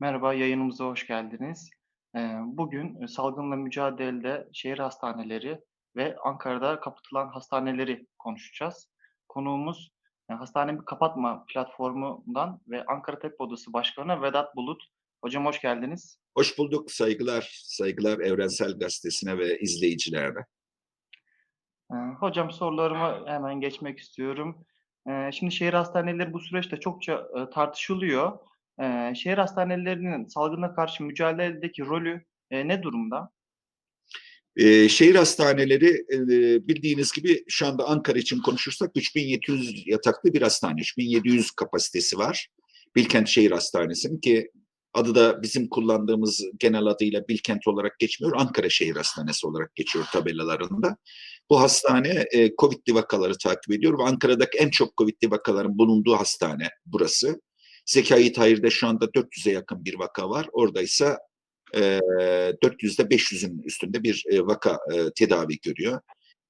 Merhaba, yayınımıza hoş geldiniz. Eee, bugün, eee, salgınla mücadelede şehir hastaneleri ve Ankara'da kapatılan hastaneleri konuşacağız. Konuğumuz, eee, Hastanemi Kapatma platformundan ve Ankara Tabip Odası Başkanı Vedat Bulut. Hocam hoş geldiniz. Hoş bulduk. Saygılar, saygılar Evrensel Gazetesi'ne ve izleyicilerine. Eee, hocam sorularıma hemen geçmek istiyorum. Eee, şimdi şehir hastaneleri bu süreçte çokça, eee, tartışılıyor. Eee, şehir hastanelerinin salgına karşı mücadeledeki rolü, eee, ne durumda? Eee, şehir hastaneleri, eee, bildiğiniz gibi şu anda Ankara için konuşursak 3700 yataklı bir hastane. 3700 kapasitesi var. Bilkent Şehir Hastanesi'nin ki adı da bizim kullandığımız genel adıyla Bilkent olarak geçmiyor. Ankara Şehir Hastanesi olarak geçiyor tabelalarında. Bu hastane eee, Covid'li vakaları takip ediyor ve Ankara'daki en çok Covid'li vakaların bulunduğu hastane burası. Zekai Tahir'de şu anda 400'e yakın bir vaka var. Oradaysa eee 400'de 500'ün üstünde bir eee, vaka eee, tedavi görüyor.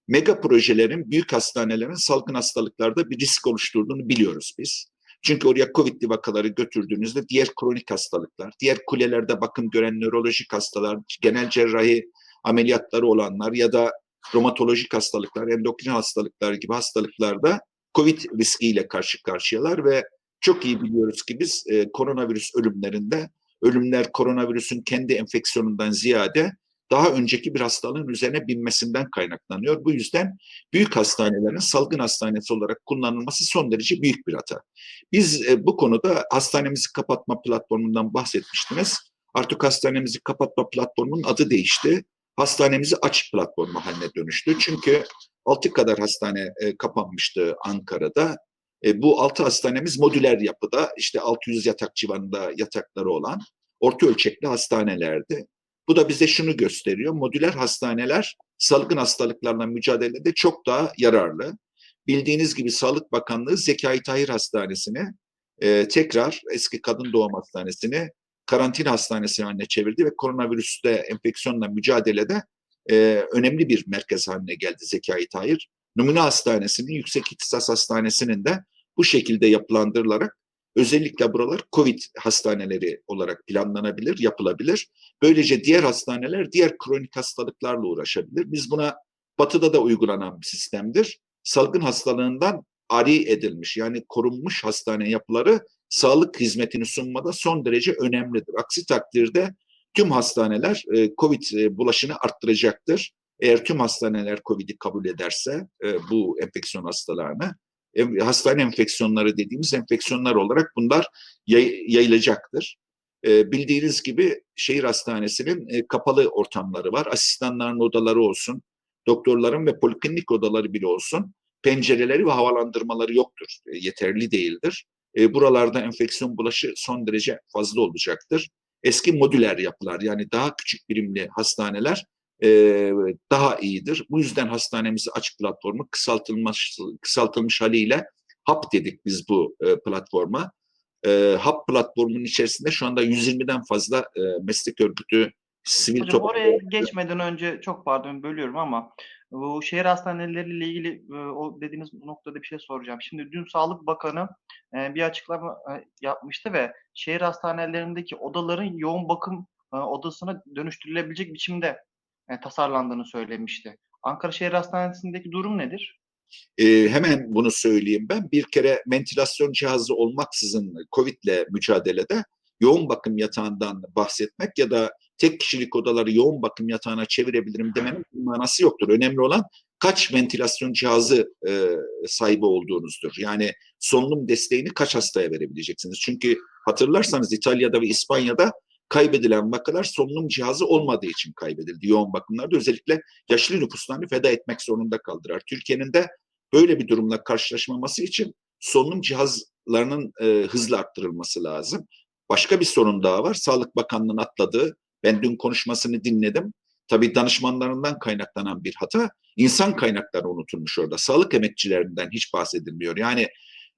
Mega projelerin büyük hastanelerin salgın hastalıklarda bir risk oluşturduğunu biliyoruz biz. Çünkü oraya Covid'li vakaları götürdüğünüzde diğer kronik hastalıklar, diğer kulelerde bakım gören nörolojik hastalar, genel cerrahi ameliyatları olanlar ya da romatolojik hastalıklar, endokrin hastalıklar gibi hastalıklarda Covid riskiyle karşı karşıyalar ve çok iyi biliyoruz ki biz e, koronavirüs ölümlerinde ölümler koronavirüsün kendi enfeksiyonundan ziyade daha önceki bir hastalığın üzerine binmesinden kaynaklanıyor. Bu yüzden büyük hastanelerin salgın hastanesi olarak kullanılması son derece büyük bir hata. Biz e, bu konuda hastanemizi kapatma platformundan bahsetmiştiniz. Artık hastanemizi kapatma platformunun adı değişti. Hastanemizi aç platformu haline dönüştü. Çünkü altı kadar hastane e, kapanmıştı Ankara'da. E, bu altı hastanemiz modüler yapıda işte 600 yatak civarında yatakları olan orta ölçekli hastanelerdi. Bu da bize şunu gösteriyor. Modüler hastaneler salgın hastalıklarla mücadelede çok daha yararlı. Bildiğiniz gibi Sağlık Bakanlığı Zekai Tahir Hastanesi'ni e, tekrar eski kadın doğum hastanesini karantina hastanesi haline çevirdi ve koronavirüste enfeksiyonla mücadelede e, önemli bir merkez haline geldi Zekai Tahir. Numune Hastanesi'nin, Yüksek İhtisas Hastanesi'nin de bu şekilde yapılandırılarak özellikle buralar COVID hastaneleri olarak planlanabilir, yapılabilir. Böylece diğer hastaneler diğer kronik hastalıklarla uğraşabilir. Biz buna batıda da uygulanan bir sistemdir. Salgın hastalığından ari edilmiş yani korunmuş hastane yapıları sağlık hizmetini sunmada son derece önemlidir. Aksi takdirde tüm hastaneler e, COVID e, bulaşını arttıracaktır. Eğer tüm hastaneler COVID'i kabul ederse e, bu enfeksiyon hastalarını hastane enfeksiyonları dediğimiz enfeksiyonlar olarak bunlar yay, yayılacaktır. E, bildiğiniz gibi şehir hastanesinin e, kapalı ortamları var. Asistanların odaları olsun, doktorların ve poliklinik odaları bile olsun. Pencereleri ve havalandırmaları yoktur, e, yeterli değildir. E, buralarda enfeksiyon bulaşı son derece fazla olacaktır. Eski modüler yapılar yani daha küçük birimli hastaneler e, daha iyidir. Bu yüzden hastanemizi açık platformu kısaltılmış, kısaltılmış haliyle HAP dedik biz bu e, platforma. E, HAP platformunun içerisinde şu anda 120'den fazla e, meslek örgütü, sivil Hocam toplum oraya geçmeden önce çok pardon bölüyorum ama bu şehir hastaneleriyle ilgili o dediğiniz noktada bir şey soracağım. Şimdi dün Sağlık Bakanı bir açıklama yapmıştı ve şehir hastanelerindeki odaların yoğun bakım odasına dönüştürülebilecek biçimde e, tasarlandığını söylemişti. Ankara Şehir Hastanesi'ndeki durum nedir? E, hemen bunu söyleyeyim ben. Bir kere ventilasyon cihazı olmaksızın COVID'le mücadelede yoğun bakım yatağından bahsetmek ya da tek kişilik odaları yoğun bakım yatağına çevirebilirim demenin manası yoktur. Önemli olan kaç ventilasyon cihazı e, sahibi olduğunuzdur. Yani solunum desteğini kaç hastaya verebileceksiniz? Çünkü hatırlarsanız İtalya'da ve İspanya'da kaybedilen vakalar solunum cihazı olmadığı için kaybedildi. Yoğun bakımlarda özellikle yaşlı nüfuslarını feda etmek zorunda kaldılar. Türkiye'nin de böyle bir durumla karşılaşmaması için solunum cihazlarının e, hızla arttırılması lazım. Başka bir sorun daha var. Sağlık Bakanlığı'nın atladığı, ben dün konuşmasını dinledim. Tabii danışmanlarından kaynaklanan bir hata. İnsan kaynakları unutulmuş orada. Sağlık emekçilerinden hiç bahsedilmiyor. Yani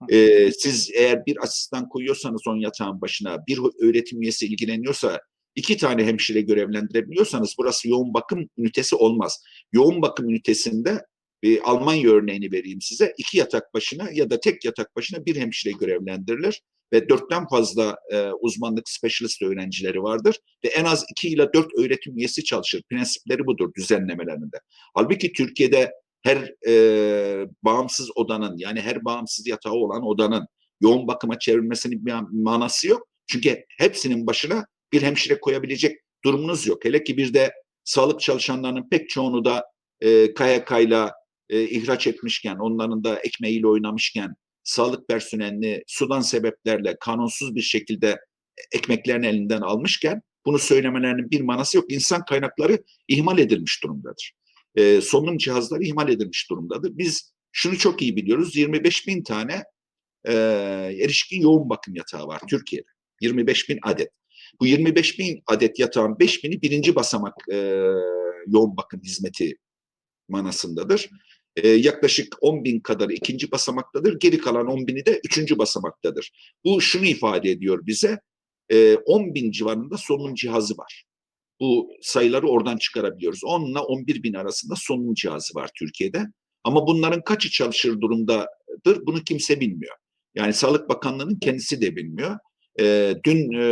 e, siz eğer bir asistan koyuyorsanız on yatağın başına, bir öğretim üyesi ilgileniyorsa, iki tane hemşire görevlendirebiliyorsanız burası yoğun bakım ünitesi olmaz. Yoğun bakım ünitesinde bir Almanya örneğini vereyim size. iki yatak başına ya da tek yatak başına bir hemşire görevlendirilir. ve dörtten fazla e, uzmanlık specialist öğrencileri vardır ve en az iki ile dört öğretim üyesi çalışır. Prensipleri budur düzenlemelerinde. Halbuki Türkiye'de her e, bağımsız odanın yani her bağımsız yatağı olan odanın yoğun bakıma çevrilmesinin bir manası yok. Çünkü hepsinin başına bir hemşire koyabilecek durumunuz yok. Hele ki bir de sağlık çalışanlarının pek çoğunu da e, KYK'yla e, ihraç etmişken, onların da ekmeğiyle oynamışken, sağlık personelini sudan sebeplerle kanunsuz bir şekilde ekmeklerini elinden almışken bunu söylemelerinin bir manası yok. İnsan kaynakları ihmal edilmiş durumdadır. E, solunum cihazları ihmal edilmiş durumdadır. Biz şunu çok iyi biliyoruz. 25 bin tane e, erişkin yoğun bakım yatağı var Türkiye'de. 25 bin adet. Bu 25 bin adet yatağın 5 bini birinci basamak e, yoğun bakım hizmeti manasındadır. E, yaklaşık 10 bin kadar ikinci basamaktadır. Geri kalan 10 bini de üçüncü basamaktadır. Bu şunu ifade ediyor bize. E, 10 bin civarında solunum cihazı var. Bu sayıları oradan çıkarabiliyoruz. 10 ile 11 bin arasında solunum cihazı var Türkiye'de. Ama bunların kaçı çalışır durumdadır bunu kimse bilmiyor. Yani Sağlık Bakanlığı'nın kendisi de bilmiyor. E, dün e,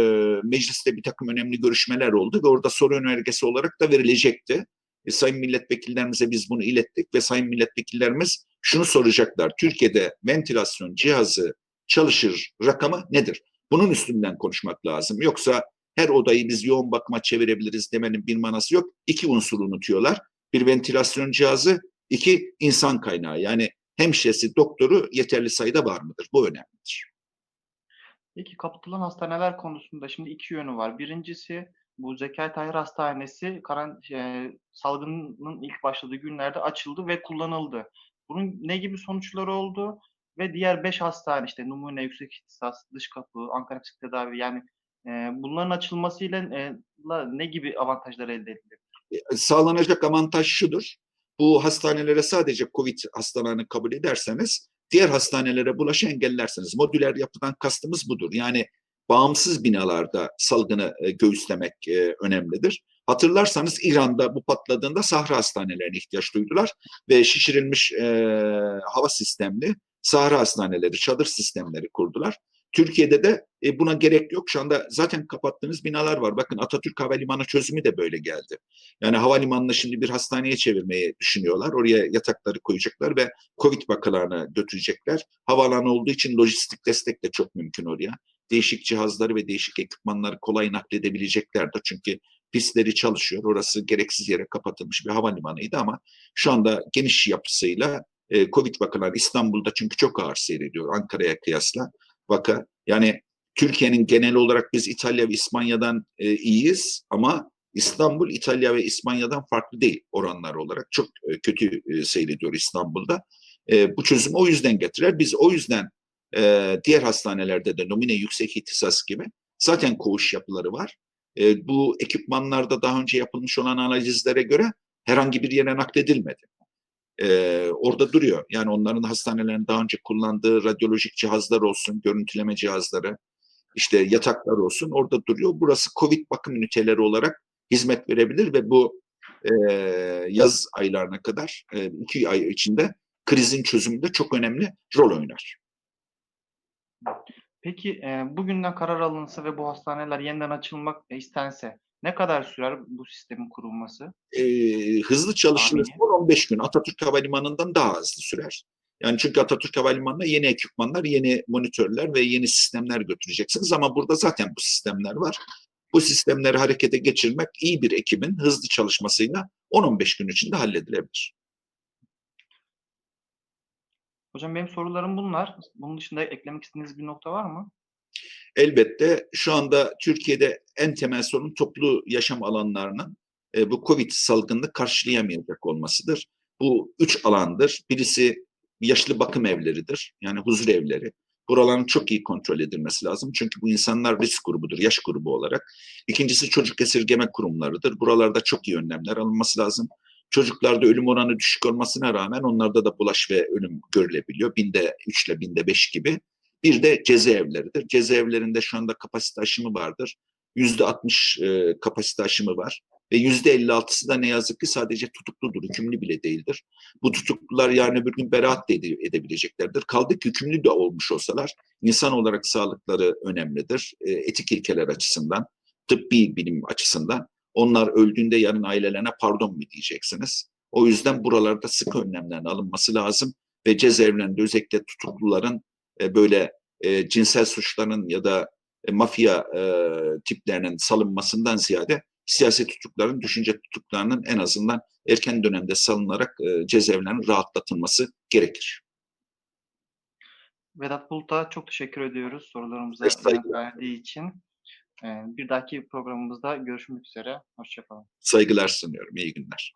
mecliste bir takım önemli görüşmeler oldu ve orada soru önergesi olarak da verilecekti. E, sayın milletvekillerimize biz bunu ilettik ve sayın milletvekillerimiz şunu soracaklar. Türkiye'de ventilasyon cihazı çalışır rakamı nedir? Bunun üstünden konuşmak lazım. Yoksa her odayı biz yoğun bakıma çevirebiliriz demenin bir manası yok. İki unsur unutuyorlar. Bir ventilasyon cihazı, iki insan kaynağı. Yani hemşiresi, doktoru yeterli sayıda var mıdır? Bu önemlidir. Peki kapatılan hastaneler konusunda şimdi iki yönü var. Birincisi bu Zekai Tahir Hastanesi karan, e, salgının ilk başladığı günlerde açıldı ve kullanıldı. Bunun ne gibi sonuçları oldu? Ve diğer 5 hastane işte numune, yüksek ihtisas, dış kapı, Ankara Psik Tedavi yani e, bunların açılmasıyla e, ne gibi avantajlar elde edilir? E, sağlanacak avantaj şudur. Bu hastanelere sadece COVID hastalarını kabul ederseniz diğer hastanelere bulaşı engellersiniz. Modüler yapıdan kastımız budur. Yani bağımsız binalarda salgını e, göğüslemek e, önemlidir. Hatırlarsanız İran'da bu patladığında sahra hastanelerine ihtiyaç duydular ve şişirilmiş e, hava sistemli sahra hastaneleri, çadır sistemleri kurdular. Türkiye'de de e, buna gerek yok. Şu anda zaten kapattığınız binalar var. Bakın Atatürk Havalimanı çözümü de böyle geldi. Yani havalimanını şimdi bir hastaneye çevirmeyi düşünüyorlar. Oraya yatakları koyacaklar ve Covid vakalarını götürecekler. Havaalanı olduğu için lojistik destek de çok mümkün oraya. Değişik cihazları ve değişik ekipmanları kolay nakledebileceklerdir. Çünkü pistleri çalışıyor. Orası gereksiz yere kapatılmış bir havalimanıydı ama şu anda geniş yapısıyla e, Covid vakalar İstanbul'da çünkü çok ağır seyrediyor Ankara'ya kıyasla vaka. Yani Türkiye'nin genel olarak biz İtalya ve İspanya'dan e, iyiyiz ama İstanbul İtalya ve İspanya'dan farklı değil oranlar olarak. Çok e, kötü e, seyrediyor İstanbul'da. E, bu çözümü o yüzden getirer. Biz o yüzden e, diğer hastanelerde de nomine yüksek ihtisas gibi zaten koğuş yapıları var. E, bu ekipmanlarda daha önce yapılmış olan analizlere göre herhangi bir yere nakledilmedi e, orada duruyor. Yani onların hastanelerin daha önce kullandığı radyolojik cihazlar olsun, görüntüleme cihazları, işte yataklar olsun orada duruyor. Burası COVID bakım üniteleri olarak hizmet verebilir ve bu e, yaz aylarına kadar e, iki ay içinde krizin çözümünde çok önemli rol oynar. Peki e, bugünden karar alınsa ve bu hastaneler yeniden açılmak istense ne kadar sürer bu sistemin kurulması? E, hızlı çalışılırsa 15 gün. Atatürk Havalimanı'ndan daha hızlı sürer. Yani çünkü Atatürk Havalimanı'na yeni ekipmanlar, yeni monitörler ve yeni sistemler götüreceksiniz ama burada zaten bu sistemler var. Bu sistemleri harekete geçirmek iyi bir ekibin hızlı çalışmasıyla 10-15 gün içinde halledilebilir. Hocam benim sorularım bunlar. Bunun dışında eklemek istediğiniz bir nokta var mı? Elbette şu anda Türkiye'de en temel sorun toplu yaşam alanlarının e, bu Covid salgını karşılayamayacak olmasıdır. Bu üç alandır. Birisi yaşlı bakım evleridir. Yani huzur evleri. Buraların çok iyi kontrol edilmesi lazım. Çünkü bu insanlar risk grubudur, yaş grubu olarak. İkincisi çocuk esirgeme kurumlarıdır. Buralarda çok iyi önlemler alınması lazım. Çocuklarda ölüm oranı düşük olmasına rağmen onlarda da bulaş ve ölüm görülebiliyor. Binde üç ile binde beş gibi. Bir de cezaevleridir. Cezaevlerinde şu anda kapasite aşımı vardır. Yüzde altmış kapasite aşımı var. ve yüzde 56'sı da ne yazık ki sadece tutukludur, hükümlü bile değildir. Bu tutuklular yarın öbür gün beraat de ede- edebileceklerdir. Kaldı ki hükümlü de olmuş olsalar insan olarak sağlıkları önemlidir. E, etik ilkeler açısından, tıbbi bilim açısından. Onlar öldüğünde yarın ailelerine pardon mu diyeceksiniz? O yüzden buralarda sık önlemlerin alınması lazım ve cezaevlerinde özellikle tutukluların e, böyle e, cinsel suçların ya da e, mafya e, tiplerinin salınmasından ziyade siyasi tutukların, düşünce tutuklarının en azından erken dönemde salınarak e, cezaevlerinin rahatlatılması gerekir. Vedat Bulut'a çok teşekkür ediyoruz sorularımıza verdiği için. Bir dahaki programımızda görüşmek üzere. Hoşçakalın. Saygılar sunuyorum. İyi günler.